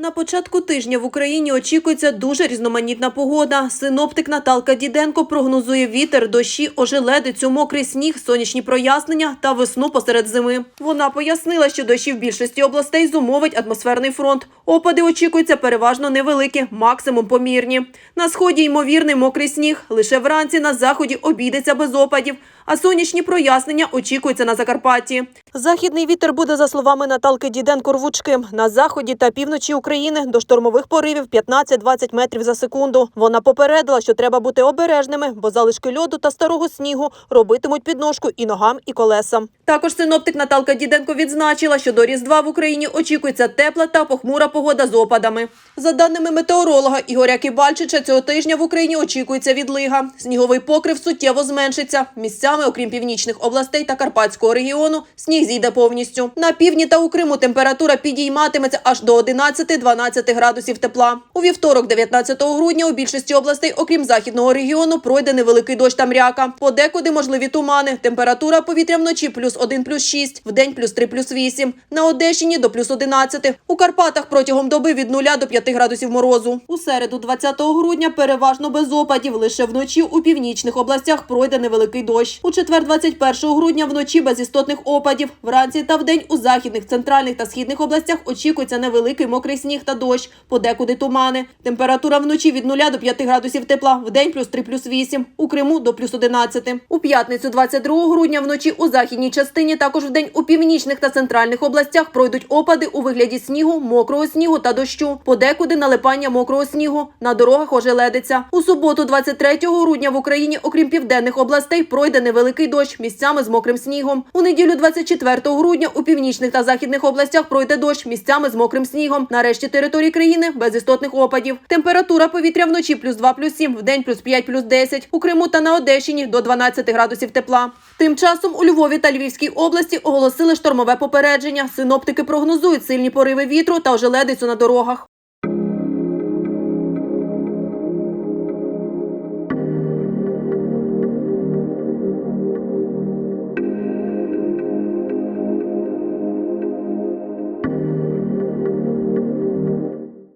На початку тижня в Україні очікується дуже різноманітна погода. Синоптик Наталка Діденко прогнозує вітер, дощі, ожеледицю, мокрий сніг, сонячні прояснення та весну посеред зими. Вона пояснила, що дощі в більшості областей зумовить атмосферний фронт. Опади очікуються переважно невеликі, максимум помірні. На сході ймовірний мокрий сніг. Лише вранці на заході обійдеться без опадів. А сонячні прояснення очікуються на Закарпатті. Західний вітер буде, за словами Наталки Діденко, рвучким. На заході та півночі України до штормових поривів 15-20 метрів за секунду. Вона попередила, що треба бути обережними, бо залишки льоду та старого снігу робитимуть підножку і ногам, і колесам. Також синоптик Наталка Діденко відзначила, що до Різдва в Україні очікується тепла та похмура погода з опадами. За даними метеоролога Ігоря Кібальчича, цього тижня в Україні очікується відлига. Сніговий покрив суттєво зменшиться. Місцями, окрім північних областей та Карпатського регіону, сніг зійде повністю. На півдні та у Криму температура підійматиметься аж до 11-12 градусів тепла. У вівторок, 19 грудня, у більшості областей, окрім західного регіону, пройде невеликий дощ та мряка. Подекуди можливі тумани. Температура повітря вночі плюс 1 плюс 6, вдень плюс 3 плюс 8. На Одещині до плюс 11. У Карпатах протягом доби від 0 до 5 градусів морозу. У середу, 20 грудня, переважно без опадів. Лише вночі у північних областях пройде невеликий дощ. У четвер, 21 грудня, вночі без істотних опадів. Вранці та вдень у західних, центральних та східних областях очікується невеликий мокрий сніг та дощ. Подекуди тумани. Температура вночі від 0 до 5 градусів тепла. Вдень плюс 3 плюс 8. У Криму до плюс 11. У п'ятницю, 22 грудня, вночі у західній частині, також вдень у північних та центральних областях пройдуть опади у вигляді снігу, мокрого снігу та дощу. Подекуди налипання мокрого снігу. На дорогах ожеледиться. У суботу, 23 грудня, в Україні, окрім південних областей, пройде невеликий дощ місцями з мокрим снігом. У неділю, 24 грудня, у північних та західних областях пройде дощ місцями з мокрим снігом. На решті території країни без істотних опадів. Температура повітря вночі плюс 2 плюс 7, вдень плюс 5 плюс 10. У Криму та на Одещині до 12 градусів тепла. Тим часом у Львові та Львівській області оголосили штормове попередження. Синоптики прогнозують сильні пориви вітру та ожеледицю на дорогах.